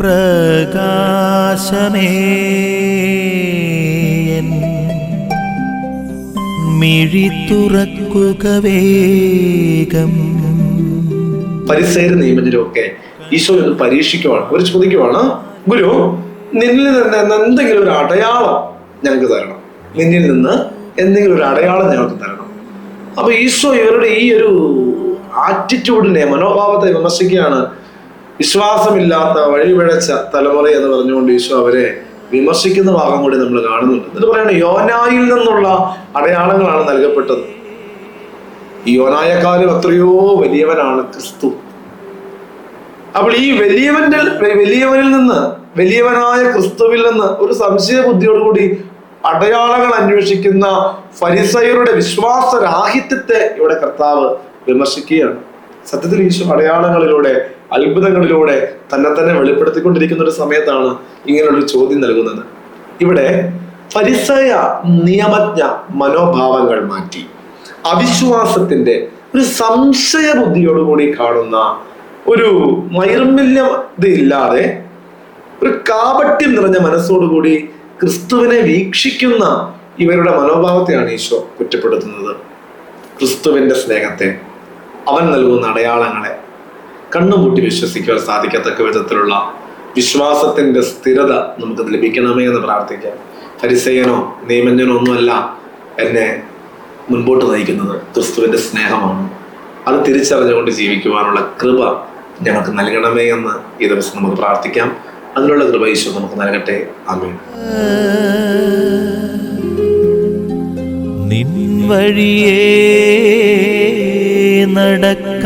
പ്രകാശമേ. എൻ മിഴി തുറക്കുക വേഗം. പരിസര നിയമജരും ഈശോ ഒന്ന് പരീക്ഷിക്കുവാണ് ഒരു ചോദിക്കുവാണ് ഗുരു നിന്നിൽ നിന്ന് എന്തെങ്കിലും ഒരു അടയാളം ഞങ്ങൾക്ക് തരണം. നിന്നിൽ നിന്ന് എന്തെങ്കിലും ഒരു അടയാളം ഞങ്ങൾക്ക് തരണം. അപ്പൊ ഈശോ ഇവരുടെ ഈ ഒരു ആറ്റിറ്റ്യൂഡിനെ മനോഭാവത്തെ വിമർശിക്കുകയാണ് വിശ്വാസമില്ലാത്ത വഴിപിഴച്ച തലമുറ എന്ന് പറഞ്ഞുകൊണ്ട് ഈശോ അവരെ വിമർശിക്കുന്ന ഭാഗം കൂടി നമ്മൾ കാണുന്നുണ്ട്. എന്നിട്ട് പറയുന്നത് യോനായിൽ നിന്നുള്ള അടയാളങ്ങളാണ് നൽകപ്പെട്ടത്. ഈ യോനായക്കാലം എത്രയോ വലിയവനാണ് ക്രിസ്തു. അപ്പോൾ ഈ വലിയവന്റെ വലിയവനിൽ നിന്ന് വലിയവനായ ക്രിസ്തുവിൽ നിന്ന് ഒരു സംശയ ബുദ്ധിയോടുകൂടി അടയാളങ്ങൾ അന്വേഷിക്കുന്ന ഫരിസയരുടെ വിശ്വാസരാഹിത്യത്തെ ഇവിടെ കർത്താവ് വിമർശിക്കുകയാണ്. സത്യത്തിൽ ഈശോ അടയാളങ്ങളിലൂടെ അത്ഭുതങ്ങളിലൂടെ തന്നെ തന്നെ വെളിപ്പെടുത്തിക്കൊണ്ടിരിക്കുന്ന ഒരു സമയത്താണ് ഇങ്ങനെയുള്ള ചോദ്യം നൽകുന്നത്. ഇവിടെ പരിസയ നിയമജ്ഞ മനോഭാവങ്ങൾ മാറ്റി അവിശ്വാസത്തിന്റെ ഒരു സംശയ ബുദ്ധിയോടുകൂടി കാണുന്ന ഒരു നൈർമല്യതയില്ലാതെ ഒരു കാപട്യം നിറഞ്ഞ മനസ്സോടുകൂടി ക്രിസ്തുവിനെ വീക്ഷിക്കുന്ന ഇവരുടെ മനോഭാവത്തെയാണ് ഈശോ കുറ്റപ്പെടുത്തുന്നത്. ക്രിസ്തുവിന്റെ സ്നേഹത്തെ അവൻ നൽകുന്ന അടയാളങ്ങളെ കണ്ണുമൂട്ടി വിശ്വസിക്കുവാൻ സാധിക്കത്തക്ക വിധത്തിലുള്ള വിശ്വാസത്തിന്റെ സ്ഥിരത നമുക്ക് ലഭിക്കണമേ എന്ന് പ്രാർത്ഥിക്കാം. പരിസയനോ നിയമജ്ഞനോ ഒന്നുമല്ല എന്നെ മുൻപോട്ട് നയിക്കുന്നത്. ക്രിസ്തുവിന്റെ സ്നേഹമാണ്. അത് തിരിച്ചറിഞ്ഞുകൊണ്ട് ജീവിക്കുവാനുള്ള കൃപ ഞങ്ങൾക്ക് നൽകണമേ എന്ന് ഈ ദിവസം നമുക്ക് പ്രാർത്ഥിക്കാം. അതിനുള്ള കൃപ ഈശോ നമുക്ക് നൽകട്ടെ. ആമേൻ. നിൻ വഴിയേ നടക്ക